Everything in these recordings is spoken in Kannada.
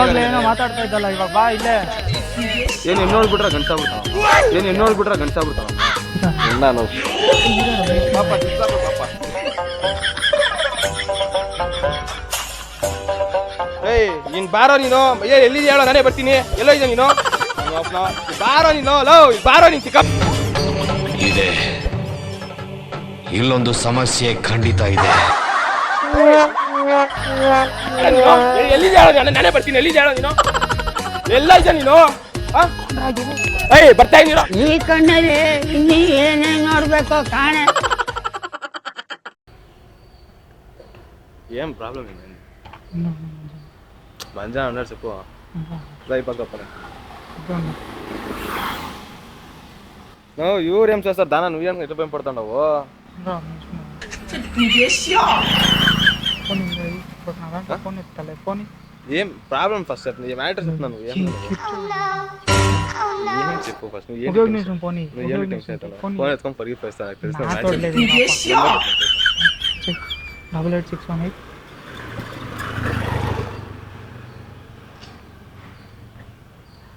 ಆವಾಗಲೇ ಏನೋ ಮಾತಾಡ್ತಾ ಇದ್ದಲ್ಲ ಇವಾಗ. ಬಾ ಇಲ್ಲೇ. ಏನು ಹೆಣ್ಣು ನೋಡ್ಬಿಟ್ರೆ ಗಂಟಾ ಬಿಡ್ತಾವ ಏನು ಹೆಣ್ಣು ನೋಡ್ಬಿಟ್ರೆ ಗಂಟಾ ಬಿಡ್ತಾವ ಪಾಪ ಪಾಪ. ಏಯ್ ನೀನ್ ಬಾರೋ ನೀನು? ಏ ಎಲ್ಲಿದ್ಯಾ ಹೇಳೋ ನಾನೇ ಬರ್ತೀನಿ. ಎಲ್ಲೋ ಇದ್ದ ನೀನು. ಬಾರೋ ನೀನು? ಲೋ ಬಾರೋ ನೀನು ಚಿಕ್ಕ ಇದೆ. ಇಲ್ಲೊಂದು ಸಮಸ್ಯೆ ಖಂಡಿತ ಇದೆ. ನೀನು ಎ- ಎಲ್ಲಿದ್ಯಾ ಹೇಳೋ ನಾನು ನಾನೇ ಬರ್ತೀನಿ ಎಲ್ಲಿದ್ಯಾ ಹೇಳೋ ನೀನು ಎಲ್ಲ ಇದೆಯಾ ನೀನು ಆ? ಏಯ್ ಬರ್ತಾ ಇದೀರಾ ಈ ಕಣ್ಣಲ್ಲಿ ಇನ್ನೀ ಏನೇನ್ ನೋಡ್ಬೇಕು ಕಾಣೆ ಏನ್ ಪ್ರಾಬ್ಲಮ್ ಇದೆ ಮಂಜ ಹಂಡ್ರೆಡ್ ಸಿಪ್ಪು ಲೈ ಪಕ್ಕಪ್ಪ ನಾವು ಇವ್ರು ಏನ್ ಸರ್ ದಾನ నువ్వు ఏం ఎట్లా పెంపడుతున్నావు ఏం ప్రాబ్లం ఫస్ట్ అట్లా ఏ మ్యాటర్ చెప్తున్నాను నువ్వు double eight six one eight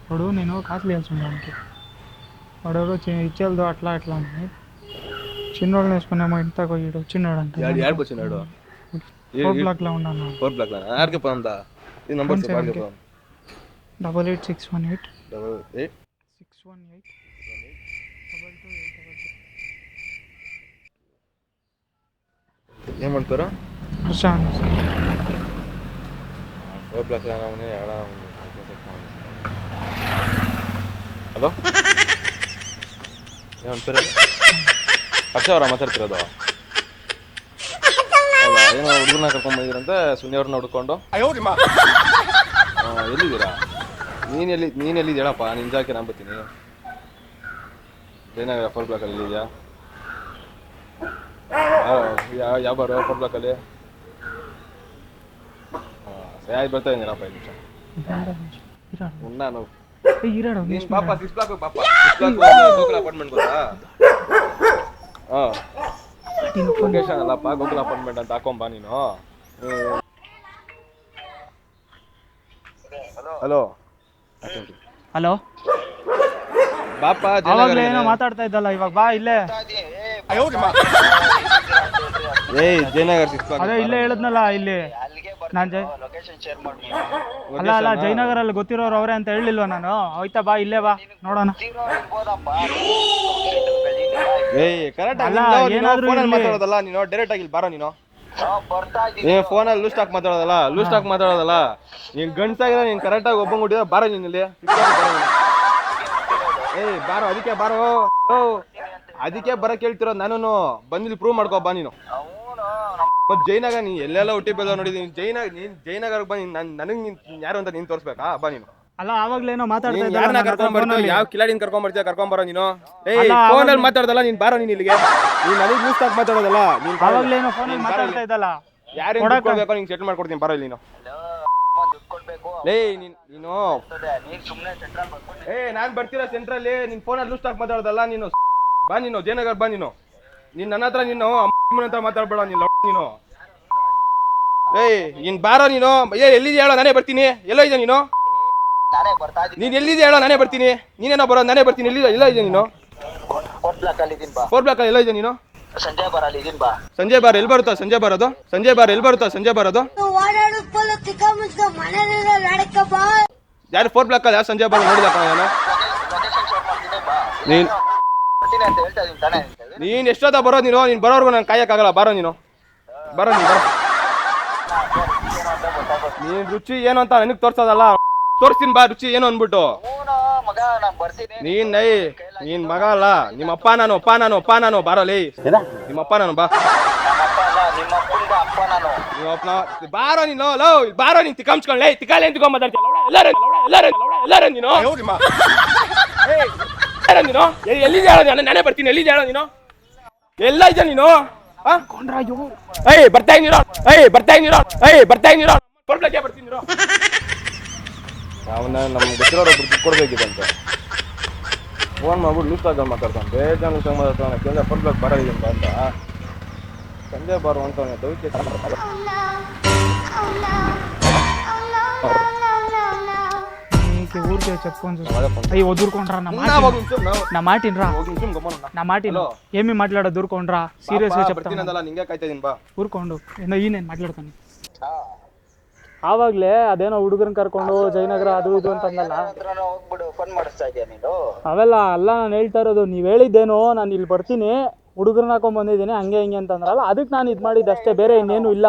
ఇప్పుడు నేను కాసులు వేసుకున్నానికి వాడెవరో ఇచ్చేదో అట్లా అట్లా అని చిన్నోళ్ళు వేసుకున్నామో ఇంతకు వచ్చినాడు అంటే వచ్చినాడు ఫోర్ బ్లాక్లో ఉన్నాను ఫోర్ బ్లాక్ ఆడికి పోదా ఈ నంబర్ One చెప్పు ఆడికి seven పోదాం double eight six one eight double eight six one eight double two eight double ఏమంటారు ప్రశాంత్ ಫೋರ್ ಬ್ಲಾಕ್ ಅವನೇ ಎಡ ಹಲೋ ಏನಂತಾರೆ ಹರ್ಷ ಅವರ ಮಾತಾಡ್ತಿರೋದು ಹೌದಾ ಏನೋ ಹುಡುಗನ ಕರ್ಕೊಂಡ್ ಬಂದಿರಂತೆ ಸುನಿಯವ್ರನ್ನ ಹುಡ್ಕೊಂಡು. ಆ, ಎಲ್ಲಿದ್ದೀರಾ ನೀನ್ ಎಲ್ಲಿ ನೀನ್ ಎಲ್ಲಿದ್ಯಾಳಪ್ಪ ನಿನ್ ಜಾಕೆ ನಾನು ಬರ್ತೀನಿ. ಜಯನಗರ ಫೋರ್ ಬ್ಲಾಕ್ ಅಲ್ಲಿ ಇದೆಯಾ? ಯಾವ ಬಾರು ಫೋರ್ ಬ್ಲಾಕಲ್ಲಿ ಸರಿ ಆಯ್ತು ಬರ್ತಾ ಇದ್ದೀನಪ್ಪ ಐದು ನಿಮಿಷ. ನೀನ್ ಪಾಪ ಸಿಕ್ಸ್ ಬ್ಲಾಕ್ ಪಾಪ. ಸಿಕ್ಸ್ ಬ್ಲಾಕ್ ಅಪಾರ್ಟ್ಮೆಂಟ್ ಗೊತ್ತಾ? ಹಾ ಲೊಕೇಶನ್ ಅಲ್ಲಪ್ಪ ಗೂಗಲ್ ಅಪಾಯಿಂಟ್ಮೆಂಟ್ ಅಂತ ಹಾಕೊಂಬ ನೀನು. ಹಲೋ ಹಲೋ ಬಾಪ ಆವಾಗಲೇ ಏನೋ ಮಾತಾಡ್ತಾ ಇದ್ದಲ್ಲ ಇವಾಗ ಬಾ ಇಲ್ಲೇ. ಏಯ್ ಜಯನಗರ್ ಸಿಕ್ಸ್ ಅದೇ ಇಲ್ಲೇ ಹೇಳಿದ್ನಲ್ಲ ಇಲ್ಲಿ. ನಾನ್ ಜೈ ಅಲ್ಲ ಅಲ್ಲ ಜಯನಗರಲ್ಲಿ ಗೊತ್ತಿರೋರು ಅವರೇ ಅಂತ ಹೇಳಿಲ್ವಾ ನಾನು? ಹೋಯ್ತಾ ಬಾ ಇಲ್ಲೇ ಬಾ ನೋಡೋಣ. ಏಯ್ ಕರೆಕ್ಟ್ ಅಲ್ಲ, ಏನಾದ್ರೂ ಫೋನಲ್ಲಿ. ಮಾತಾಡೋದಲ್ಲ ನೀನು ಡೈರೆಕ್ಟ್ ಆಗಿ ಇಲ್ಲಿ ಬಾರೋ ನೀನು. ನೀನ್ ಫೋನಲ್ಲಿ ಲೂಸ್ ಟಾಕ್ ಮಾತಾಡೋದಲ್ಲ ಲೂಸ್ ಟಾಕ್ ಮಾತಾಡೋದಲ್ಲ. ನೀನ್ ಗಂಡ್ಸಾಗಿರೋ ನೀನು ಕರೆಕ್ಟ್ ಆಗಿ ಒಬ್ಬಂಗ್ ಹುಟ್ಟಿದ ಬಾರೋ ನೀನ್ ಇಲ್ಲಿ. ಏಯ್ ಬಾರೋ ಅದಕ್ಕೆ ಬಾರೋ. ಅದಕ್ಕೆ ಬರಕ್ ಹೇಳ್ತಿರೋ ನಾನು ಬಂದಿಲ್ಲಿ ಪ್ರೂವ್ ಮಾಡ್ಕೋ ಬಾ ನೀನು. ಮತ್ ಜೈನಗ ನೀ ಎಲ್ಲೆಲ್ಲ ಹುಟ್ಟಿ ಬೆಲ್ಲ ನೋಡಿದೀನಿ ಜೈನ ನೀನ್ ಜೈನಗರ್ಗೆ ಬನ್ನಿ ನನ್ ನನಗ್ ನೀನ್ ಯಾರು ಅಂತ ನೀನ್ ತೋರ್ಸ್ಬೇಕಾ? ಬಾ ನೀನು. ಅಲ್ಲ ಆವಾಗ್ಲೇನೋ ಮಾತಾಡ್ತಾ ಇದ್ದಲ್ಲ ಯಾರನ್ನ ನನ್ನ ಕರ್ಕೊಂಡ್ ಬರ್ತೀಯ? ಅಲ್ಲಿ. ಯಾವ ಕಿಲಾಡಿನ ಕರ್ಕೊಂಡ್ ಬರ್ತೀಯ ಕರ್ಕೊಂಡ್ ಬರೋ ನೀನು? ಏಯ್ ಫೋನ್ ಅಲ್ಲಿ ಮಾತಾಡ್ದಲ್ಲ ನೀನ್ ಬಾರೋ ನೀನ್ ಇಲ್ಲಿಗೆ. ನೀನ್ ನನಗ್ ಯೂಸ್ ಆಗಿ ಮಾತಾಡೋದಲ್ಲ ನೀನ್. ಆವಾಗ್ಲೇನೋ ಫೋನ್ ಅಲ್ಲಿ ಮಾತಾಡ್ತಾ ಇದ್ದಲ್ಲ ಯಾರು ಕೊಡ್ಬೇಕು ನಿಂಗೆ ಸೆಟ್ಲ್ ಮಾಡ್ಕೊಡ್ತೀನಿ ಬರೋ ಇಲ್ಲಿ ನೀನು. ಲೇ ನೀನ್ ನೀನು. ಏ ನಾನ್ ಬರ್ತೀರಾ ಸೆಂಟ್ರಲ್ಲಿ ನಿನ್ ಫೋನ್ ಲೂಸ್ ಆಗಿ ಮಾತಾಡೋದಲ್ಲ ನೀನು. ಬಾ ನೀನು ಜಯನಗರ್ ಬಾ ನೀನು. ನೀನ್ ನನ್ನ ಹತ್ರ ನೀನು ಅಮ್ಮನ ಹತ್ರ ಮಾತಾಡ್ಬೇಡ ನೀನು. ನೀನು? ಏಯ್ ಇನ್ ಬಾರೋ ನೀನು. ಏ ಎಲ್ಲಿದ್ಯಾ ಹೇಳೋ ನಾನೇ ಬರ್ತೀನಿ. ಎಲ್ಲೋ ಇದೆಯಾ ನೀನು? ನೀನ್ ಎಲ್ಲಿದ್ಯಾ ಹೇಳೋ ನಾನೇ ಬರ್ತೀನಿ. ನೀನೇನೋ ಬರೋ ನಾನೇ ಬರ್ತೀನಿ. ಎಲ್ಲಿ ಎಲ್ಲ ಇದೆಯಾ ನೀನು? ಫೋರ್ ಬ್ಲಾಕ್ ಎಲ್ಲ ಇದೆಯಾ ನೀನು? ಸಂಜೆ ಬಾರ್ ಎಲ್ಲಿ ಬರುತ್ತಾ? ಸಂಜೆ ಬರೋದು? ಸಂಜೆ ಬಾರ್ ಎಲ್ಲಿ ಬರುತ್ತಾ? ಸಂಜೆ ಬರೋದು? ಯಾರು ಫೋರ್ ಬ್ಲಾಕ್ ಅಲ್ಲಿ? ಯಾರು ಸಂಜೆ ಬಾರ ನೋಡಿದಪ್ಪ ನಾನು? ನೀನ್ ನೀನ್ ಎಷ್ಟೊತ್ತ ಬರೋದು ನೀನು? ನೀನ್ ಬರೋರ್ಗು ನಾನು ಕಾಯಕ್ಕಾಗಲ್ಲ. ಬಾರೋ ನೀನು. ಬರೋ ನೀ ಬರ. ನೀನ್ ರುಚಿ ಏನು ಅಂತ ನನಗ್ ತೋರ್ಸೋದಲ್ಲ. ತೋರಿಸ್ತೀನಿ ಬಾ ರುಚಿ ಏನು ಅನ್ಬಿಟ್ಟು ನಾನ್ ನೈ ನೀನ್ ಮಗ ಅಲ್ಲ. ನಿಮ್ಮ ಅಪ್ಪ ನಾನು ಅಪ್ಪ ನಾನು ಅಪ್ಪ ನಾನು ಬಾರೋ ಲೇ ನಿಮ್ಮ ಅಪ್ಪ ನಾನು ಬಾ. ನಮ್ಮಪ್ಪ ಅಲ್ಲ ನಿಮ್ಮ ಅಪ್ಪ ನಾನು ಬಾರೋ ನೀನು ಲೋ ಬಾರೋ ನೀನ್ ತಿಕ್ಕಂಚ್ಕೊಂಡ್ ಲೇ ತಿಕ್ಕಾಲೆ ಅಂತ ಮಾತಾಡ್ತೀಯ ಎಲ್ಲಾರು ಎಲ್ಲಾರು ಎಲ್ಲಾರು ನೀನು. ನೀನು. ಎ- ಎಲ್ಲಿದ್ಯಾ ಹೇಳೋ ನಾನು? ನಾನೇ ಬರ್ತೀನಿ ಎಲ್ಲಿದ್ಯಾ ಹೇಳೋ ನೀನು? ಎಲ್ಲ ಇದ್ಯಾ ನೀನು? ಏಯ್ ಬರ್ತಾ ಇದೀರೋ ಏಯ್ ಬರ್ತಾ ಇದೀರೋ ಏಯ್ ಬರ್ತಾ ಇದೀರೋ ಕೊಡ್ಲಕ್ಕೆ ಅವನ್ನ ನಮ್ಗೆ ಗೊತ್ತಿರೋರು ಒಬ್ರು ದುಡ್ಡು ಕೊಡ್ಬೇಕಿದಂತೆ ಫೋನ್ ಮಾಡ್ಬಿಟ್ಟು ಲೂಸ್ ಆಗಿ ಮಾತಾಡ್ತಾನೆ. ಬೇಜಾನ್ ಲೂಸ್ ಆಗಿ ಮಾತಾಡ್ತಾನೆ. ಕೇಳಿದ್ರೆ ಕೊಡ್ಬೇಕು ಬರೋದಿಲ್ಲ ಅಂತ. ಸಂಜೆ ಬಾರು ಅಂತವನೇ ದಯವಿಟ್ಟು ఊరికే ఊరికే చెప్పుకొని అదే ఫోన్ అయ్యి వదురుకోండ్రా నా ఉన్నా మాట ఒక నిమిషం నా నా మాట వినరా ఒక నిమిషం గమ్మనున్నా నా మాట విను. హలో. ఏమి మాట్లాడ దూరుకోండ్రా సీరియస్ గా చెప్తాను ಬರ್ತೀನಂದಲ್ಲ ನಿಂಗೆ ಕಾಯ್ತಾ ಇದೀನಿ ಬಾ ಊರ್ಕೊಂಡು ಏನೋ ಈ నేను ಮಾತಾಡ್ತಾನೆ ಆವಾಗಲೇ ಅದೇನೋ ಹುಡುಗರನ್ನ ಕರ್ಕೊಂಡು ಜಯನಗರ ಅದು ಇದು ಅಂತ ಅಂದಲ್ಲ ಹತ್ರನೂ ಹೋಗ್ಬಿಡು ಫೋನ್ ಮಾಡಿಸ್ತಾ ಇದೆಯಾ ನೀನು ಅವೆಲ್ಲ ಅಲ್ಲ ನಾನು ಹೇಳ್ತಾ ಇರೋದು ನೀವು ಹೇಳಿದ್ದೇನೋ ನಾನು ಇಲ್ಲಿ ಬರ್ತೀನಿ ಹುಡುಗರನ್ನ ಹಾಕೊಂಡ್ ಬಂದಿದ್ದೀನಿ ಹಂಗೆ ಹಿಂಗೆ ಅಂತ ಅಂದ್ರಲ್ಲ ಅದಕ್ಕೆ ನಾನು ಇದು ಮಾಡಿದ್ದು ಅಷ್ಟೇ ಬೇರೆ ಇನ್ನೇನು ಇಲ್ಲ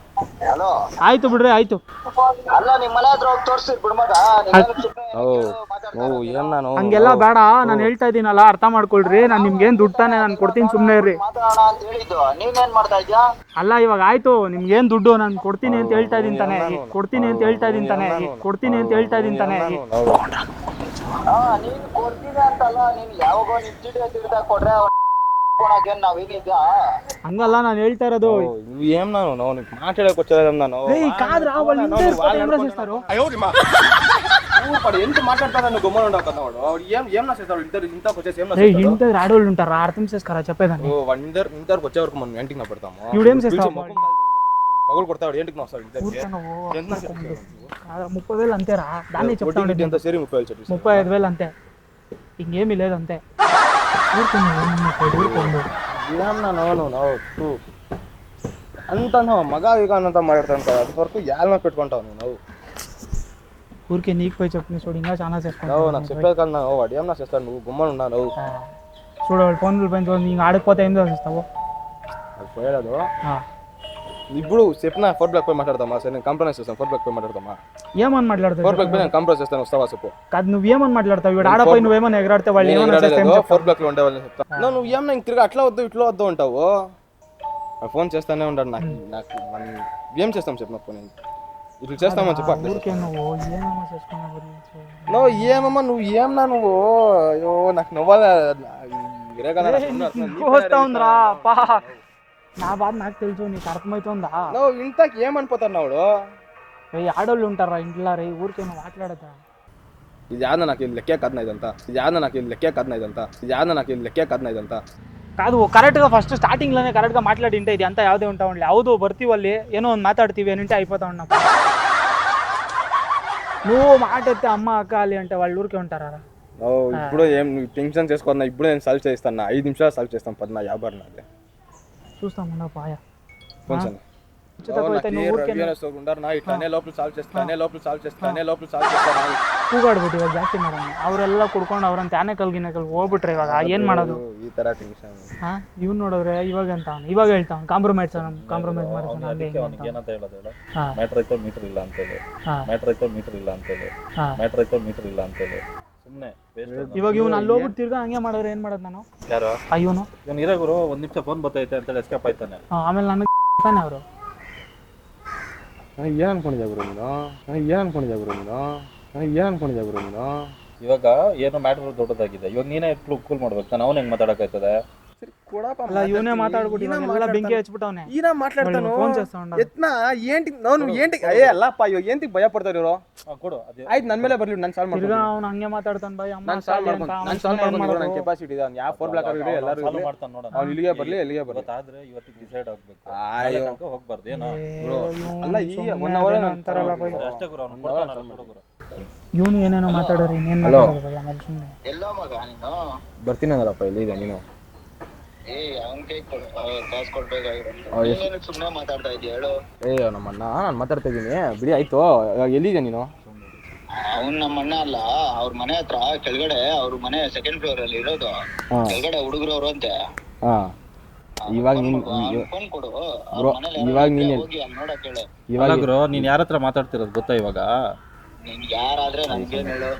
ಆಯ್ತು ಬಿಡ್ರಿ ಆಯ್ತು. ಅಲ್ಲ ಹಂಗೆಲ್ಲ ಬೇಡ ನಾನು ಹೇಳ್ತಾ ಇದೀನಲ್ಲ ಅರ್ಥ ಮಾಡ್ಕೊಳ್ರಿ ನಾನು ನಿಮ್ಗೇನ್ ದುಡ್ಡು ತಾನೆ ನಾನು ಕೊಡ್ತೀನಿ ಸುಮ್ಮನೆ ಇರ್ರಿ. ಅಲ್ಲ ಇವಾಗ ಆಯ್ತು ನಿಮ್ಗೇನ್ ದುಡ್ಡು ನಾನು ಕೊಡ್ತೀನಿ ಅಂತ ಹೇಳ್ತಾ ಇದೀನಿ ತಾನೆ. ಕೊಡ್ತೀನಿ ಅಂತ ಹೇಳ್ತಾ ಇದೀನಿ ತಾನೆ. ಕೊಡ್ತೀನಿ ಅಂತ ಹೇಳ್ತಾ ಇದೀನಿ ತಾನೆ. ಕೊಡ್ತೀನಿ ಅಂತಲ್ಲ ನೀನ್ ಯಾವಾಗೋ ಕೊಡ್ರೆ ಹಂಗಲ್ಲ ನಾನು ಹೇಳ್ತಾ ಇರೋದು నువ్వు ఏం నాను నువ్వు నీకు మాట్లాడక వచ్చేదాం నాను ఏయ్, కాదురా, వాళ్ళు ఇంత వేసుకుంటే ఏం రాసేస్తారు? వాడు ఎంత మాట్లాడతాడు నువ్వు గమ్మని ఉండవు కదా వాడు వాడు ఏం ఏం రాసేస్తాడు ఇద్దరు ఇంతకు వచ్చేసి ఏం రే రాసేస్తాడు ఇంత ఆడోళ్ళు ఉంటారా అర్థం చేసుకోరా చెప్పేదాన్ని ఓ వాడు ఇందరు ఇంతవరకు వచ్చే వరకు మనం ఏంటికి నా పెడతాము ఈవిడేం చేస్తావు? పగులు కొడతాడు ఏంటికి నా వస్తాడు ఇద్దరికి ఊరికే నువ్వు ఎంత సేపు కాదు, ముప్పై వేలు అంతేరా దాన్ని చెప్తా వడ్డీ ఉండే ఎంత సేరి ముప్పై వేలు చెప్పి ముప్పై ఐదు వేలు అంతే ఇంకేమీ లేదు అంతే ನಾವು ಅಂತ ನಾವು ಮಗ ಈಗ అది ಮಾಡಿರ್ತಾನೆ కదా అంతవరకు యాలన పెట్టుకుంటావు నువ్వు ఊరికే నీకు పోయి చెప్పిన చూడు ఇంకా చాలా చేస్తాను నాకు చెప్పేది కదా నువ్వు అడియం నా చేస్తాను నువ్వు గుమ్మని ఉన్నావు నువ్వు చూడు వాళ్ళు ఫోన్లు పైన చూడండి ఇంకా ఆడకపోతే ఏం చేస్తావు అది పోయేదో ఇప్పుడు చెప్పిన ఫోర్ బ్లాక్ పోయి మాట్లాడతామా సరే నేను కంప్రమైజ్ చేస్తాను. ఫోర్ బ్లాక్ పోయి మాట్లాడతామా ఏమని మాట్లాడతావు? ఫోర్ బ్లాక్ పోయి నేను కంప్రమైజ్ చేస్తాను. వస్తావా చెప్పు. కాదు నువ్వేమని మాట్లాడతావు? నువ్వేమని ఎగరాడితే వాళ్ళు? ఫోర్ బ్లాక్లో ఉండే వాళ్ళని చెప్తా. నువ్వు ఏమన్నా ఇంక తిరిగి అట్లా వద్దు ఇట్లా వద్దు అంటావు? ఫోన్ చేస్తానే ఉంటాడు నాకు నాకు మనం ఏం చేస్తాం చెప్పు నాకు నేను. ఇట్లా చేస్తామని చెప్పు నువ్వు ఏమమ్మా నువ్వు ఏమన్నా నువ్వు? అయ్యో నాకు నవ్వాలి. నా బాధ నాకు తెలుసు నీకు అర్థమవుతుందా ఇంత ఇంతకి ఏమనిపోతున్నావుడు ఆడోళ్ళు ఉంటారా ఇంట్లో రే? ఊరికేమో మాట్లాడతా. ఇది యాద నాకు ఇది లెక్కే కాదు ఇదంతా ఇది యాద నాకు ఇది లెక్కే కాదు ఇదంతా ఇది యాద నాకు ఇది లెక్కే కాదు ఇదంతా ಕಾದು ಕರೆಕ್ಟ್ಗ ಫಸ್ಟ್ ಸ್ಟಾರ್ಟಿಂಗ್ಲೇ ಕರೆಕ್ಟ್ಗ ಮಾತಾಡಿಂಟೆ ಇದೆ ಅಂತ ಯಾವುದೇ ಉಂಟಾ ಒಳ್ಳೆ ಯಾವುದು ಬರ್ತೀವಲ್ಲಿ ಏನೋ ಒಂದು మాట్లాడతీవి ಏನಿಂಟೆ అయిపోతా ఉన్నా నువ్వు మాట్లాడితే అమ్మ అక్క అంటే వాళ్ళు ఊరికే ఉంటారా? ఇప్పుడు ఏం టెన్షన్ చేసుకున్నా ఇప్పుడు నేను సాల్వ్ చేస్తాను ఐదు నిమిషాలు సాల్వ్ చేస్తాను పద్నా యాభై నాది చూస్తాం ఉండ పాయ కొంచెం అయితే నువ్వు ఊరికే ఉండారు ఇట్లానే లోపల సాల్వ్ చేస్తానే లోపల సాల్వ్ చేస్తానే లోపల ಸಾಲ್ವ್ చేస్తాను ಕೂಗಾಡ್ಬಿಟ್ಟು ಇವಾಗ ಜಾಸ್ತಿ ಮಾಡೋಣ ಅವರೆಲ್ಲ ಕುಡ್ಕೊಂಡು ಅವ್ರಂತ ಆನೆ ಕಲ್ಗಿನ ಕಲ್ ಹೋಗ್ಬಿಟ್ರೆ ಇವಾಗ ಏನ್ ಮಾಡೋದು ಈ ತರ ಟೆನ್ಷನ್ ಹಾ ಇವ್ನು ನೋಡಿದ್ರೆ ಇವಾಗ ಅಂತ ಅವ್ನು ಇವಾಗ ಹೇಳ್ತಾವ್ ಕಾಂಪ್ರಮೈಸ್ ಕಾಂಪ್ರಮೈಸ್ ಮಾಡ್ತಾನೆ ಹಂಗೆ ಹಿಂಗೆ ಅಂತ. ಏನಂತ ಹೇಳೋದು ಹೇಳು ಹಾ ಮ್ಯಾಟ್ರ್ ಐತೋ ಮೀಟರ್ ಇಲ್ಲ ಅಂತೇಳಿ ಹಾ ಮ್ಯಾಟ್ರ್ ಐತೋ ಮೀಟರ್ ಇಲ್ಲ ಅಂತೇಳಿ ಹಾ ಮ್ಯಾಟ್ರ್ ಐತೋ ಮೀಟರ್ ಇಲ್ಲ ಅಂತೇಳಿ ಸುಮ್ಮನೆ ಇವಾಗ ಇವ್ನು ಅಲ್ಲಿ ಹೋಗ್ಬಿಟ್ಟು ತಿರ್ಗಾ ಹಂಗೆ ಮಾಡಿದ್ರೆ ಏನ್ ಮಾಡೋದು ನಾನು? ಯಾರು? ಅಯ್ಯೋನು. ಇವನು ಇರೋ ಗುರು ಒಂದ್ ನಿಮಿಷ ಫೋನ್ ಬರ್ತೈತೆ ಅಂತೇಳಿ ಎಸ್ಕೇಪ್ ಆಯ್ತಾನೆ. ಆಮೇಲೆ ನನಗೆ ತಾನೆ ಅವರು. ನನಗೆ ಏನು ಅನ್ಕೊಂಡಿದ್ದೆ ಗುರು ನೀನು? ನನಗೆ ಏನು ಅನ್ಕೊಂಡಿದ್ದೆ ಗುರು ನೀನು? ನನಗೆ ಏನು ಅನ್ಕೊಂಡಿದ್ದೆ ಗುರು ನೀನು? ಇವಾಗ ಏನೋ ಮ್ಯಾಟರ್ ದೊಡ್ಡದಾಗಿದೆ. ಇವಾಗ ನೀನೇ ಕೂಲ್ ಮಾಡ್ಬೇಕು. ನಾನು ಅವ್ನು ಹೆಂಗ್ ಮಾತಾಡಕ್ಕಾಯ್ತದೆ ಬೆಂಕಿ ಫೋನ್ ఏంటి ಅಲ್ಲಪ್ಪ ಅಯ್ಯೋ ఏంటికి ಭಯ ಪಡ್ತಾರೆ ಇವರು? ಕೊಡು ಆಯ್ತು ಮೇಲೆ ನಾನು ಮಾಡ್ತೀನಿ ಹಂಗೆ ಮಾತಾಡ್ತಾನ ಬಾಯ್ ಕೆಪಾಸಿಟಿ ಇದೆ ಯಾವ ಫೋರ್ ಎಲ್ಲರೂ ಮಾಡ್ತಾನೆ ಇಲ್ಲಿಗೆ ಬರ್ಲಿ ಇಲ್ಲಿಗೆ ಗೊತ್ತಾದ್ರೆ ಇವತ್ತಿಗೆ ಡಿಸೈಡ್ ಅಲ್ಲ ಈ ಬರ್ತೀನಿ ಏ ಅವನ್ ಕೈ ಕೊಡು. ಕಾಸು ಕೊಡ್ಬೇಕಾಗಿರೋ ಸುಮ್ನೆ ಮಾತಾಡ್ತಾ ಇದೀಯ ಹೇಳು. ಏ ನಮ್ಮಣ್ಣ ನಾನು ಮಾತಾಡ್ತಾ ಇದ್ದೀನಿ. ಬಿಡಿ ಆಯ್ತು. ಎಲ್ಲಿದೆ ನೀನು? ಅವ್ನ್ ನಮ್ಮ ಅಣ್ಣ ಅಲ್ಲ ಅವ್ರ ಮನೆ ಹತ್ರ ಕೆಳಗಡೆ ಅವ್ರ ಮನೆ ಸೆಕೆಂಡ್ ಫ್ಲೋರ್ ಅಲ್ಲಿ ಇರೋದು. ಕೆಳಗಡೆ ಹುಡುಗರವ್ರು ಅಂತೆ. ಹಾಂ. ಇವಾಗ ನೀನು ಫೋನ್ ಕೊಡು. ಅವ್ರ ಇವಾಗ ನೀನ್ ನೀನು- ಹೋಗಿ ಅಲ್ಲಿ ನೋಡಕ್ ಹೇಳು. ಇವಾಗ ಗುರು ನೀನ್ ಯಾರ ಹತ್ರ ಮಾತಾಡ್ತಿರೋದು ಗೊತ್ತಾ ಇವಾಗ? ನಿನ್ ಯಾರಾದ್ರೆ ನನ್ಗೇನ್ ಹೇಳು.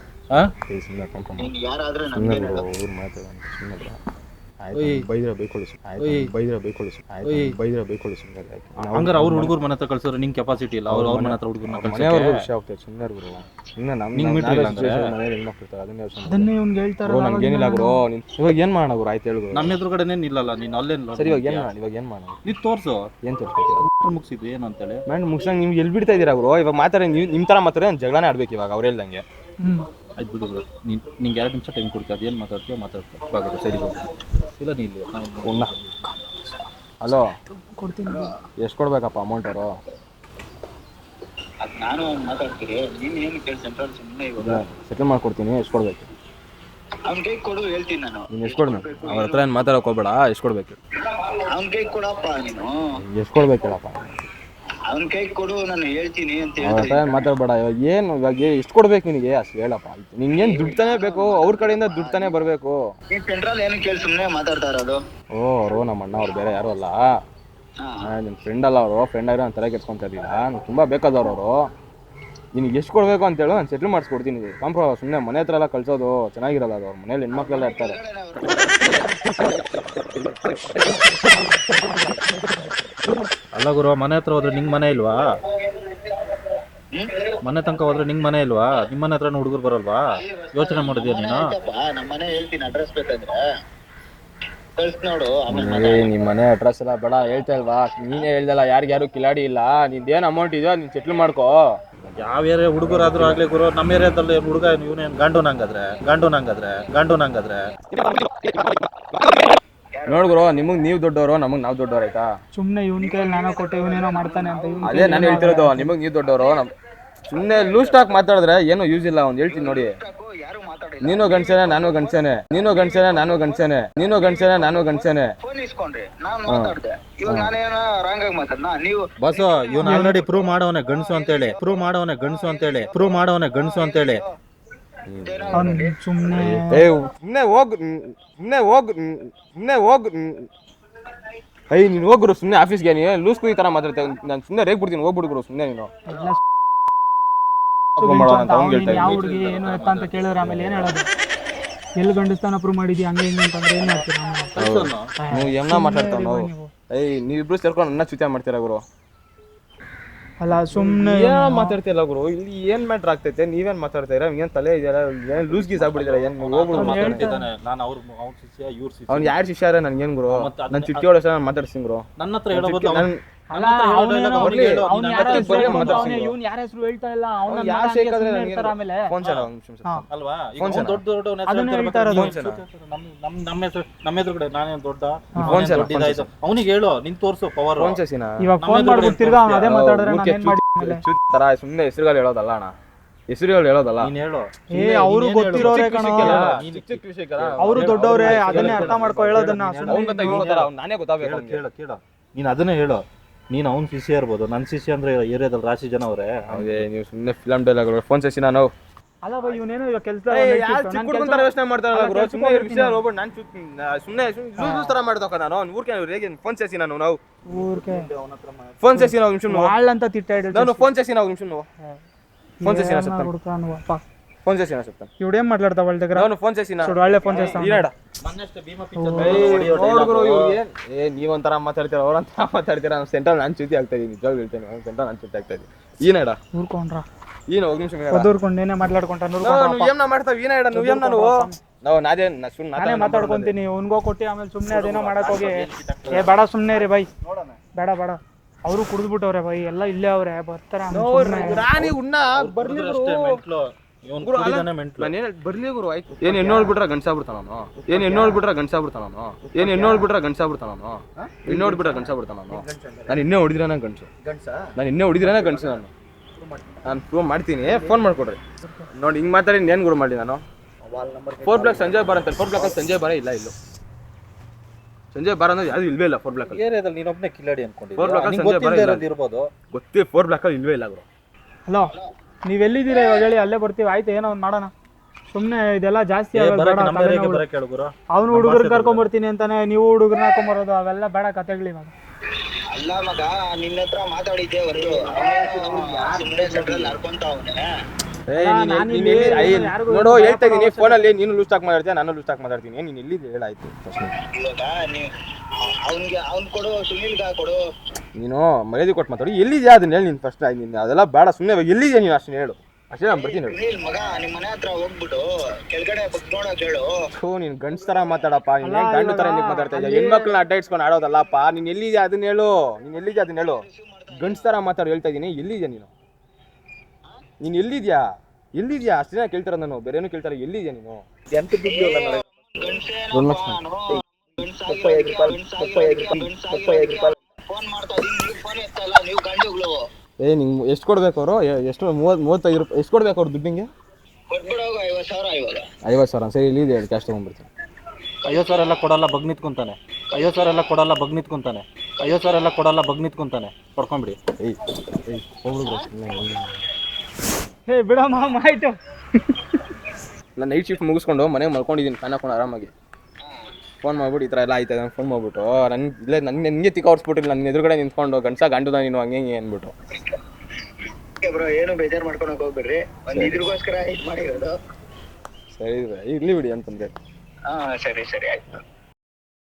ಯಾರಾದ್ರೆ ನನ್ಗೇನ್ ಹೇಳು. ಸುಮ್ಮನೆ ಬೈದ್ರೆ ಬೈಕೊಳ್ಳಿ ಬೈದ್ರೆ ಬೈಕೊಳ್ಳಿ ಬೈದ್ರೆ ಬೈಕೊಳ್ಳಿ ಸುಮ್ಮನೆ ಹಂಗಾರೆ ಅವ್ರ ಹುಡುಗರು ಮನೆ ಹತ್ರ ಕಳ್ಸಿದ್ರೆ ನಿಂಗೆ ಕೆಪಾಸಿಟಿ ಇಲ್ಲ. ಅವ್ರ ಮನೆ ಹತ್ರ ವಿಷಯ ಹೋಗ್ತದೆ ಸುಮ್ಮನೆ ಗುರು ಸುಮ್ಮನೆ ನಮ್ಮ ನಿಂಗ್ meter ಇಲ್ಲ ಅಂದ್ರೆ? ಮನೇಲಿ ಹೆಣ್ಮಕ್ಳು ಇರ್ತಾರೆ ಅದನ್ನೇ ಯೋಚನೆ ಅದನ್ನೇ ಇವ್ನಿಗೆ ಹೇಳ್ತಾರೆ ಬ್ರೋ ಗುರು ನೀನ್ ಇವಾಗ ಏನ್ ಮಾಡೋಣ ಗುರು ಆಯ್ತು ಹೇಳು ನಮ್ಮ ನಿಲ್ಲಲ್ಲ ನೀನು ಸರಿ ಇವಾಗ ಏನ್ ಮಾಡೋಣ ಇವಾಗ ಏನ್ ಮಾಡೋಣ ನೀ ತೋರ್ಸು. ಏನ್ ತೋರಿಸ್ಬೇಕು? ಮುಗಿಸಿದ್ವಿ ಏನು ಅಂತೇಳಿ? ಮ್ಯಾಮ್ ಮುಗಿಸಂಗ್ ನಿಮ್ಗೆ ಎಲ್ಲಿ ಬಿಡ್ತಾ ಇದೀರಾ ಗುರು ಇವಾಗ ಮಾತಾಡಿ ನಿಮ್ ತರ ಥರ ಮಾತಾಡಿ ನಾನು ಜಗಳನೇ ಆಡ್ಬೇಕು ಇವಾಗ ಅವ್ರು ಹೇಳ್ದಂಗೆ. ಆಯ್ತು ಬಿಡು ಬಿಡು ನೀನು ನಿಂಗೆ ಎರಡು ನಿಮಿಷ ಟೈಮ್ ಕೊಡ್ತೀವಿ ಅದೇನು ಮಾತಾಡ್ತೀಯೋ ಮಾತಾಡ್ತೀವಿ ಬಾಗೋದು ಸರಿ ಹೋಗಿ. ಇಲ್ಲ ನೀ ಇಲ್ಲಿ ನಾವು ಉಣ್ಣ ಹಲೋ ಕೊಡ್ತೀನಿ ಎಷ್ಟು ಕೊಡ್ಬೇಕಪ್ಪ ಅಮೌಂಟ್ ಅವರು? ಅದು ನಾನು ಮಾತಾಡ್ತೀನಿ. ನೀನು ಏನು ಕೇಳಿ ಸೆಂಟ್ರಲ್ ಸುಮ್ಮನೆ ಇವಾಗ. ಸೆಟಲ್ ಮಾಡ್ಕೊಡ್ತೀನಿ ಎಷ್ಟು ಕೊಡ್ಬೇಕು? ಅವ್ನ ಕೈ ಕೊಡು ಹೇಳ್ತೀನಿ ನಾನು. ನೀನು ಎಷ್ಟು ಕೊಡ್ಬೇಕು? ಅವ್ರ ಹತ್ರ ಏನು ಮಾತಾಡೋಕೆ ಹೋಗ್ಬೇಡ ಎಷ್ಟು ಕೊಡ್ಬೇಕು? ಅವ್ನ ಕೈ ಕೊಡಪ್ಪ ನೀನು. ಎಷ್ಟು ಕೊಡ್ಬೇಕು ಹೇಳಪ್ಪ? ಅವ್ನ ಕೈ ಕೊಡು ನಾನು ಹೇಳ್ತೀನಿ ಅಂತ ಹೇಳ್ತಾರೆ ಮಾತಾಡ್ಬೇಡ. ಇವಾಗ ಏನು ಇವಾಗ ಎಷ್ಟು ಕೊಡ್ಬೇಕು ನಿನಗೆ? ಅಷ್ಟು ಹೇಳಪ್ಪ. ಆಯ್ತು ನಿಂಗೇನು ದುಡ್ಡು ತಾನೇ ಬೇಕು? ಅವ್ರ ಕಡೆಯಿಂದ ದುಡ್ಡು ತಾನೇ ಬರಬೇಕು. ಸೆಂಟ್ರಲ್ ಏನು ಕೇಳಿ ಸುಮ್ಮನೆ ಮಾತಾಡ್ತಾ ಇರೋದು? ಓ ಅವರು ನಮ್ಮ ಅಣ್ಣ ಅವ್ರು ಬೇರೆ ಯಾರು ಅಲ್ಲ. ನಿಮ್ಮ ಫ್ರೆಂಡ್ ಅಲ್ಲ ಅವರು? ಫ್ರೆಂಡ್ ಆಗಿರೋ ನಾನು ತಲೆ ಕೆಡ್ಸ್ಕೊಂತ ಇದ್ದಿಲ್ಲ ನಂಗೆ ತುಂಬ ಬೇಕಾದವ್ರು ಅವರು. ನಿನಗೆ ಎಷ್ಟು ಕೊಡಬೇಕು ಅಂತೇಳು ನಾನು ಸೆಟ್ಲ್ ಮಾಡಿಸ್ಕೊಡ್ತೀನಿ ಕಾಂಪ್ರ ಸುಮ್ಮನೆ ಮನೆ ಹತ್ರ ಎಲ್ಲ ಕಳ್ಸೋದು. ಚೆನ್ನಾಗಿರಲ್ಲ ಅದು ಅವ್ರ ಮನೇಲಿ ಹೆಣ್ಮಕ್ಳೆಲ್ಲ ಇರ್ತಾರೆ. ಗುರು ಮನೆ ಹತ್ರ ಹೋದ್ರೆ ನಿಂಗ್ ಮನೆ ಇಲ್ವಾ? ಮನೆ ತನಕ ಹೋದ್ರೆ ನಿಂಗ್ ಮನೆ ಇಲ್ವಾ? ನಿಮ್ಮ ಮನೆ ಹತ್ರ ಹುಡುಗರು ಬರಲ್ವಾ? ಯೋಚನೆ ಮಾಡಿದ್ಯಾ ನೀನು? ನಿಮ್ ನಮ್ಮ ಮನೆ ಹೇಳ್ತೀನಿ ಅಡ್ರೆಸ್ ಬೇಕಂದ್ರೆ. ನೋಡು ಏ ನಿಮ್ಮ ಮನೆ ಅಡ್ರೆಸ್ ಎಲ್ಲ ಬೇಡ ಹೇಳ್ತಾ ಇಲ್ವಾ? ನೀನೇ ಹೇಳ್ದಲ್ಲ ಯಾರಿಗ್ಯಾರು ಕಿಲಾಡಿ ಇಲ್ಲ? ನಿಂದೇನು ಅಮೌಂಟ್ ಇದೆಯೋ ನೀನ್ ಸೆಟ್ಲ್ ಮಾಡ್ಕೋ. ಯಾವ ಏರಿಯಾ ಹುಡುಗರಾದ್ರೂ ಆಗ್ಲಿ ಗುರು ನಮ್ಮ ಏರಿಯಾದಲ್ಲಿ ಹುಡುಗ ಇವನೇನು ಗಂಡು ನಂಗಾದ್ರೆ ಗಂಡು ನಂಗಾದ್ರೆ ಗಂಡು ನಂಗಾದ್ರೆ. ನೋಡ್ ಗುರು ನಿಮಗೆ ನೀವು ದೊಡ್ಡವರು ನಮಗ್ ನಾವ್ ದೊಡ್ಡವ್ರು ಆಯ್ತಾ? ಸುಮ್ನೆ ಇವನ್ ಕೈಯಲ್ಲಿ ನಾನು ಕೊಟ್ಟೆ ಇವನೇನೋ ಮಾಡ್ತಾನೆ ಅಂತ ಇವ್ನ್ ಅದೇ ನಾನು ಹೇಳ್ತಿರೋದು ನಿಮಗ್ ನೀವ್ ದೊಡ್ಡವರು ನಮ್ ಸುಮ್ಮನೆ ಲೂಸ್ ಟಾಕ್ ಮಾತಾಡಿದ್ರೆ ಏನು ಯೂಸ್ ಇಲ್ಲ ಒಂದ್ ಹೇಳ್ತೀನಿ ನೋಡಿ. ಯಾರು ಮಾತಾಡಿಲ್ಲ ನೀನು ಗಂಡ್ಸೇನೆ ನಾನು ಗಂಡ್ಸೇನೆ ನೀನು ಗಂಡ್ಸೇನೆ ನಾನು ಗಂಡ್ಸೇನೆ ನೀನು ಗಂಡ್ಸೇನೆ ನಾನು ಗಂಡ್ಸೇನೆ. ಫೋನ್ ಇಸ್ಕೊಂಡ್ರಿ ನಾನ್ ಮಾತಾಡ್ದೆ. ಇವಾಗ ನಾನೇನೋ ರಾಂಗ್ ಆಗಿ ಮಾತಾಡ್ನಾ ನೀವು ಬಸ್ ಇವನ್ ಆಲ್ರೆಡಿ ಪ್ರೂವ್ ಮಾಡವನೆ ಗಂಡಸು ಅಂತೇಳಿ ಪ್ರೂವ್ ಮಾಡವನೆ ಗಂಡಸು ಅಂತೇಳಿ ಪ್ರೂವ್ ಮಾಡವನೆ ಗಂಡಸು ಅಂತೇಳಿ. ಅವ್ನ್ ಸುಮ್ನೆ ಏ ಸುಮ್ಮನೆ ಹೋಗ್ ಸುಮ್ಮನೆ ಹೋಗ್ ಸುಮ್ಮನೆ ಹೋಗ್ ಅಯ್ಯ ನೀನು ಹೋಗ್ರು ಸುಮ್ಮನೆ ಆಫೀಸ್ಗೆ ನೀನು ಲೂಸ್ ಈ ತರ ಮಾತಾಡ್ತೇವೆ ನಾನು ಸುಮ್ಮನೆ ರೇಗ್ ಬಿಡ್ತೀನಿ ಹೋಗ್ಬಿಡ್ಗುರು ಸುಮ್ಮನೆ ನೀನು. ಯಾವ ಹುಡುಗಿ ಏನು ಎತ್ತ ಅಂತ ಕೇಳಿದ್ರೆ ಆಮೇಲೆ ಏನ್ ಹೇಳೋದು? ಎಲ್ಲಿ ಗಂಡಸ್ತಾನ ಅಪ್ರೂವ್ ಮಾಡಿದ್ಯಾ ಹಂಗೆ ಹಿಂಗೆ ಅಂತಂದ್ರೆ ಏನ್ ಮಾಡ್ತೀರಾ? ನೀವು ಏನ ಮಾತಾಡ್ತಾವ ನಾವು. ಏಯ್ ನೀವಿಬ್ರು ಸೇರ್ಕೊಂಡು ನನ್ನ ಚುತ್ಯ ಮಾಡ್ತೀರಾ ಗುರು? ಅಲ್ಲ ಸುಮ್ನೆ ಏನೋ ಮಾತಾಡ್ತಿಲ್ಲ ಗುರು? ಇಲ್ಲಿ ಏನ್ ಮ್ಯಾಟರ್ ಆಗ್ತೈತೆ? ನೀವೇನ್ ಮಾತಾಡ್ತಾ ಇರ ಏನ್ ತಲೆ ಇದೆಯಲ್ಲ? ಏನ್ ಲೂಸ್ ಗೀಸ್ ಆಗ್ಬಿಟ್ಟಿದ್ರೆ ಏನ್ ಹೋಗ್ಬಿಡು ಮಾತಾಡ್ತಿದ್ದಾನೆ ನಾನು ಅವ್ರ ಅವ್ರ ಶಿಷ್ಯ ಇವ್ರ ಶಿಷ್ಯ. ಅವ್ನು ಯಾರು ಶಿಷ್ಯಾರ ನನ್ಗೇನ್ ಗುರು? ನನ್ನ ಚಿಟ್ಟಿ ಹೊಡೆಸ ನಾನು ಮಾತಾಡ್ತೀನಿ ಗುರು. ನನ್ನ ಹತ್ರ ಹೇಳೋ ನನ್ ಅವ್ನಿಗೆ ಹೇಳು, ಅವ್ನ್ ನೀನ್ ಸುಮ್ನೆ ತೋರ್ಸು ಪವರ್ ಇವಾಗ ಫೋನ್ ಮಾಡ್ಬಿಟ್ಟು ಎದುರುಗಡೆ ತಿರ್ಗಾ ಅವ್ನು ಅದೇ? ಮಾತಾಡಿದ್ರೆ ನಾನು ಏನ್ ಮಾಡಿ ಆಮೇಲೆ? ತರ ಸುಮ್ಮನೆ ಹೆಸರುಗಳು ಹೇಳೋದಲ್ಲ ಅಣ್ಣ. ಹೆಸರುಗಳು ಹೇಳೋದಲ್ಲ. ನೀನ್ ಹೇಳು. ಏ ಅವರು ಗೊತ್ತಿರೋರೇ ಕಣ. ಚಿಕ್ಕ ಚಿಕ್ಕ ವಿಷಯಕ್ಕೆಲ್ಲ ಅವರು ದೊಡ್ಡವ್ರೆ ಅದನ್ನೇ ಅರ್ಥ ಮಾಡ್ಕೊ ಹೇಳೋದನ್ನ ಅವ್ನ್ ಗೊತ್ತಾ ಇವ್ನ್ ಗೊತ್ತಲ್ಲ, ಅವ್ನ್ ನಾನೇ ಗೊತ್ತಾಗ್ಬೇಕು ಕೇಳು ಅವ್ನಿಗೆ. ಕೇಳು ಕೇಳು. ನೀನ್ ಅದನ್ನೇ ಹೇಳು ನೀನ್ ಅವ್ನ ಸಿ ಇರ್ಬೋದು ನನ್ನ ಸಿ ಅಂದ್ರೆ ಏರಿಯಾದಲ್ಲಿ ರಾಶಿ ಜನ ಅವರೇ. ಹಾಗೆ ನೀವು ಸುಮ್ಮನೆ ಫಿಲಮ್ ಡೈಲಾಗ್ ಫೋನ್ ಸಸಿ ನಾನು. ಅಲ್ಲ ಬೈ ಇವನೇನೋ ಇವಾಗ ಕೆಲಸ ಯೋಚನೆ ಮಾಡ್ತಾರಲ್ಲ ಗುರು ಸುಮ್ಮನೆ ವಿಷಯ ಹೋಗ್ಬಿಟ್ಟು ನಾನು ಸುಮ್ಮನೆ ಸುಮ್ಮನೆ ತರ ಮಾಡ್ದಕ್ಕ ನಾನು ಅವ್ನು ಊರ್ಕೆ ಹೇಗೆ ಫೋನ್ ಸೇಸಿ ನಾನು ನಾವು. ಊರ್ಕೆ ಫೋನ್ ಸೇಸಿ ನಾವು ನಿಮಿಷ ವಾಳ್ ಅಂತ ತಿಟ್ಟ ನಾನು ಫೋನ್ ಸೇಸಿ ನಾವು ನಿಮಿಷ ಫೋನ್ ಸೇಸಿ ನಾ ಸತ್ತಾನ ಹುಡುಕಪ್ಪ ಫೋನ್ ಸೇಸಿ ನಾ ಸತ್ತಾನ ಇವ್ಡು ಏನ್ ಮಾತಾಡ್ತಾವ ಅವಳ దగ్గర ನಾನು ಫೋನ್ ಸೇಸಿ ನಾ ಸುಡು ಒಳ್ಳೆ ಫೋನ್ చేస్తాను ಈನಾಡ ಏ ನೀವೊಂಥರ ಮಾತಾಡ್ತೀರ ಅವ್ರಂತರ ಮಾತಾಡ್ತೀರ ನಾನು ಸೆಂಟರ್ ನಾನು ಚ್ಯುತಿ ಆಗ್ತಾ ಇದೀನಿ ನಿಜವಾಗ್ ಹೇಳ್ತೇನೆ ನಾನು ಸೆಂಟರ್ ನಾನು ಚ್ಯುತಿ ಆಗ್ತಾ ಇದೀನಿ ಈನಾಡ ಊರ್ಕೊಂಡ್ರ ಏನು ಹೋಗಿ ನಿಮಿಷ ಒದೂರ್ಕೊಂಡು ಏನೇ ಮಾತಾಡ್ಕೊಂಡ ನಾವು ಏಮ್ನ ಮಾಡ್ತಾವ ಈನಾಡ ನೀವು ಏಮ್ ನಾನು ನಾವು ನಾದೇ ಸುಮ್ಮನೆ ನಾನೇ ಮಾತಾಡ್ಕೊಂತೀನಿ ಉನ್ಗೋ ಕೊಟ್ಟಿ ಆಮೇಲೆ ಸುಮ್ನೆ ಅದೇನೋ ಮಾಡಕ್ ಹೋಗಿ ಏ ಬೇಡ ಸುಮ್ನೆ ರೀ ಬೈ ಬೇಡ ಬೇಡ ಅವರು ಕುಡಿದ್ಬಿಟ್ಟವ್ರೆ ಬೈ ಎಲ್ಲ ಇಲ್ಲೇ ಅವ್ರೆ ಬರ್ತಾರ ರಾಣಿ ಉಣ್ಣ ಬರ್ಲಿ ಗುರು. ಗುರು, ಅಲ್ಲ, ನಾನ್ ಏನ್ ಬರ್ಲಿ ಗುರು ಆಯ್ತು. ಏನ್ ಹೆಣ್ಣು ನೋಡ್ಬಿಟ್ರೆ ಗಂಡ್ಸಾ ಬಿಡ್ತಾನು ಏನ್ ಹೆಣ್ಣು ನೋಡ್ಬಿಟ್ರೆ ಗಂಡ್ಸಾ ಬಿಡ್ತಾನು ಏನ್ ಹೆಣ್ಣು ನೋಡ್ಬಿಟ್ರೆ ಗಂಡ್ಸಾ ಬಿಡ್ತಾನು ಹೆಣ್ಣು ನೋಡ್ಬಿಟ್ರೆ ಗಂಡ್ಸಾ ಬಿಡ್ತಾನು ನಾನು ಇನ್ನೇ ಹೊಡಿದಿರಾನ ಗಂಡ್ಸು. ನಾನು ಇನ್ನೇ ಹೊಡಿದಿರಾನ ಗಂಡ್ಸು ನಾನು. ನಾನು ಪ್ರೂವ್ ಮಾಡ್ತೀನಿ. ಫೋನ್ ಮಾಡ್ಕೊಡ್ರಿ. ನೋಡಿ ಹಿಂಗ್ ಮಾತಾಡಿ ಏನ್ ಗುರು ಮಾಡಿ ನಾನು? ಫೋರ್ ಬ್ಲಾಕ್ ಸಂಜಯ್ ಬಾರ ಅಂತ ಫೋರ್ ಬ್ಲಾಕ್ ಸಂಜಯ್ ಬಾರ ಇಲ್ಲ ಇಲ್ಲ. ಸಂಜಯ್ ಬಾರ ಅನ್ನೋದು ಯಾವ್ದು ಇಲ್ವೇ ಇಲ್ಲ ಫೋರ್ ಬ್ಲಾಕ್ ಏರಿಯಾದಲ್ಲಿ ನೀನೊಬ್ನೇ ಕಿಲಾಡಿ Four ಫೋರ್ ಅಲ್ಲಿ ಸಂಜಯ್ ಬಾರ ಇಲ್ಲ. ಇರ್ಬೋದು. ಗೊತ್ತೇ ಫೋರ್ ಬ್ಲಾಕ್ ಅಲ್ಲಿ ಇಲ್ವೇ ಇಲ್ಲ ಗುರು. ಹಲೋ ನೀವ್ ಎಲ್ಲಿದ್ದೀರಾ ಇವಾಗ ಹೇಳಿ ಅಲ್ಲೇ ಬರ್ತೀವಿ ಆಯ್ತು ಏನೋ ಒಂದು ಮಾಡೋಣ. ಸುಮ್ಮನೆ ಇದೆಲ್ಲ ಜಾಸ್ತಿ ಅವನು ಬರಕ್ಕೆ ಹೇಳು ಗುರು. ಅವ್ನು ಹುಡುಗರು ಕರ್ಕೊಂಬರ್ತೀನಿ ಅಂತಾನೆ ನೀವು ಹುಡುಗರನ್ನ ಹಾಕೊಂಬರೋದು ಅವೆಲ್ಲ ಬೇಡ ಕತೆಗಳು ಇವಾಗ. ಅಲ್ಲ ಮಗ ನಿನ್ನ ಹತ್ರ ಮಾತಾಡಿದ್ದೆ ಹೊರತು ಸುಮ್ಮನೆ ನಡ್ಕೊಂತ ಅವನೇ. ಇಲ್ಲಿ ನೋಡು ಹೇಳ್ತಾ ಇದೀನಿ ಫೋನಲ್ಲಿ ನೀನು ಲೂಸ್ ಟಾಕ್ ಮಾತಾಡ್ತೀಯ ನಾನು ಲೂಸ್ ಟಾಕ್ ಮಾತಾಡ್ತೀನಿ ನೀನು ಎಲ್ಲಿದೆ ಹೇಳಾಯ್ತು ನೀನು. ಇವಾಗ ನೀವ್ ಅವ್ನ್ಗೆ ಅವ್ನ್ ಕೊಡು ಕೊಡು. ನೀನು ಮರ್ಯಾದೆ ಕೊಟ್ಟು ಮಾತಾಡಿ. ಎಲ್ಲಿದ್ಯಾ ಅದನ್ನ ಹೇಳಿ ನೀನು ಫಸ್ಟ್ ನೀನು ಅದೆಲ್ಲ ಬೇಡ ಸುಮ್ಮನೆ ಎಲ್ಲಿದ್ಯಾ ನೀನು ಅಷ್ಟನ್ನ ಹೇಳು. ಅಷ್ಟೇ ನಾನು ಬರ್ತೀನಿ ಮಗ ನಿಮ್ ಮನೆ ಹತ್ರ ಹೋಗ್ಬಿಟ್ಟು ಕೆಳಗಡೆ ನೋಡಕ್ ಹೇಳು. ನೀನು ಗಂಡ್ಸ್ ಥರ ಮಾತಾಡಪ್ಪ. ನೀನು ಗಂಡು ಥರ ಏನಕ್ಕೆ ಮಾತಾಡ್ತಾ ಇದ್ದೀಯ ಹೆಣ್ಮಕ್ಳನ್ನ ಅಡ್ಡ ಇಟ್ಸ್ಕೊಂಡು ಆಡೋದಲ್ಲಪ್ಪ. ನೀನು ಎಲ್ಲಿದ್ಯಾ ಅದನ್ನ ಹೇಳು. ನೀನು ಎಲ್ಲಿದ್ಯಾ ಅದನ್ನ ಹೇಳು. ಗಂಡ್ಸ್ ಥರ ಮಾತಾಡು ಹೇಳ್ತಾ ಇದ್ದೀನಿ ಎಲ್ಲಿದ್ಯಾ ನೀನು? ನೀನು ಎಲ್ಲಿದ್ಯಾ? ಎಲ್ಲಿದ್ಯಾ? ಅಷ್ಟೇ ಕೇಳ್ತಾರ ನಾನು. ಬೇರೆ ಏನು ಕೇಳ್ತಾರೆ ಎಲ್ಲಿದ್ಯಾ ನೀನು? ಎಂತ ದುಡ್ಡು ಇಲ್ಲ ನನಗೆ? ಏ ನಿಂಗೆ ಎಷ್ಟು ಕೊಡ್ಬೇಕು ಅವರು? ಎಷ್ಟು ಮೂವತ್ತು ಮೂವತ್ತೈದು ರೂಪಾಯಿ ಎಷ್ಟು ಕೊಡ್ಬೇಕು ಅವ್ರು ದುಡ್ಡಿಂಗೆ ಐವತ್ ಐವತ್ತು ಸಾವಿರ. ಸರಿ ಇಲ್ಲಿದೆ ಹೇಳಿ ಕ್ಯಾಶ್ ತೊಗೊಂಡ್ಬಿಡ್ತೀನಿ. ಐವತ್ತು ಸಾವಿರ ಎಲ್ಲ ಕೊಡಲ್ಲ ಬಗ್ ನಿಂತ್ಕೊಂತಾನೆ. ಐವತ್ತು ಸಾವಿರ ಎಲ್ಲ ಕೊಡಲ್ಲ ಬಗ್ ನಿಂತ್ಕೊಂತಾನೆ. ಐವತ್ತು ಸಾವಿರ ಎಲ್ಲ ಕೊಡಲ್ಲ ಬಗ್ ನಿಂತ್ಕೊಂತಾನೆ. ಪಡ್ಕೊಂಬಿಡಿ. ಏಯ್ ಏಯ್ ಹೋಗ್ಬಿಡ್ರು. ಹೇ ಬಿಡಮ್ಮ ಆಯ್ತು. ನಾನು ನೈಟ್ ಶಿಫ್ಟ್ ಮುಗಿಸ್ಕೊಂಡು ಮನೆಗೆ ಮಲ್ಕೊಂಡಿದ್ದೀನಿ ಫ್ಯಾನ್ ಹಾಕೊಂಡು ಆರಾಮಾಗಿ. ಫೋನ್ ಮಾಡ್ಬಿಟ್ಟು ಈ ಥರ ಎಲ್ಲ ಆಯ್ತದೆ ಫೋನ್ ಮಾಡ್ಬಿಟ್ಟು ನನ್ನ ಇಲ್ಲ ನನ್ನ ನನಗೆ ತಿಕ್ಕ ಹೊಡ್ಸ್ಬಿಟ್ಟಿಲ್ಲ ನನ್ನ ಎದುರುಗಡೆ ನಿಂತ್ಕೊಂಡು ಗಂಡ್ಸ ಗಂಡುದ ನೀನು ಹಂಗೆ ಹಿಂಗೆ ಅಂದ್ಬಿಟ್ಟು. ಬ್ರೋ ಏನು ಬೇಜಾರ್ ಮಾಡ್ಕೊಳಕ್ ಹೋಗ್ಬೇಡ್ರಿ. ಒಂದ್ ಇದ್ರಿಗೋಸ್ಕರ ಇದ್ ಮಾಡಿರೋದು ಸರಿ ಇರ್ಲಿ ಬಿಡಿ ಅಂತಂದೆ. ಹಾ ಸರಿ ಸರಿ ಆಯ್ತು.